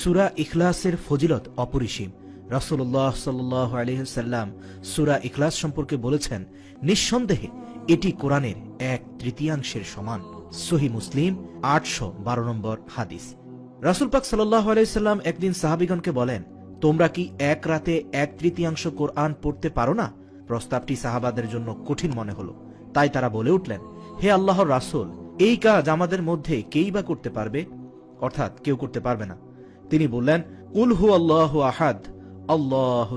সুরা ইখলাসের ফজিলত অপরিসীম। রাসূলুল্লাহ সাল্লাহ আলহিসাল্লাম সুরা ইখলাস সম্পর্কে বলেছেন, নিঃসন্দেহে এটি কোরআনের এক তৃতীয়াংশের সমান। সহি মুসলিম আটশো বারো নম্বর হাদিস। রাসুল পাক সাল্লাহ একদিন সাহাবিগণকে বলেন, তোমরা কি এক রাতে এক তৃতীয়াংশ কোরআন পড়তে পারো না? প্রস্তাবটি সাহাবাদের জন্য কঠিন মনে হলো। তাই তারা বলে উঠলেন, হে আল্লাহর রাসূল, এই কাজ আমাদের মধ্যে কেই বা করতে পারবে? অর্থাৎ কেউ করতে পারবে না। তিনি বললেন উলহু আল্লাহ আহাদ, আল্লাহ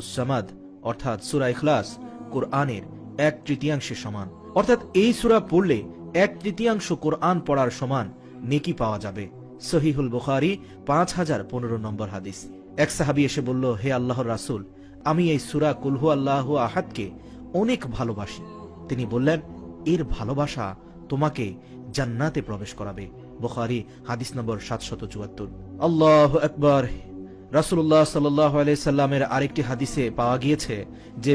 অর্থাৎ সুরা ইখলাস, কোরআনের এক তৃতীয়াংশের সমান। অর্থাৎ এই সুরা পড়লে এক তৃতীয়াংশ কোরআন পড়ার সমান নেকি পাওয়া যাবে। সহিহুল বুখারি, পাঁচ হাজার পনেরো নম্বর হাদিস। এক সাহাবি এসে বলল, হে আল্লাহর রাসূল, আমি এই সুরা কুলহু আল্লাহ আহাদকে অনেক ভালোবাসি। তিনি বললেন, এর ভালোবাসা তোমাকে জান্নাতে প্রবেশ করাবে। বুখারি, হাদিস নম্বর সাতশত চুয়াত্তর। আল্লাহ আকবর। রাসুল্লাহ সাল্লাহ আলাইসাল্লামের আরেকটি হাদিসে পাওয়া গিয়েছে, যে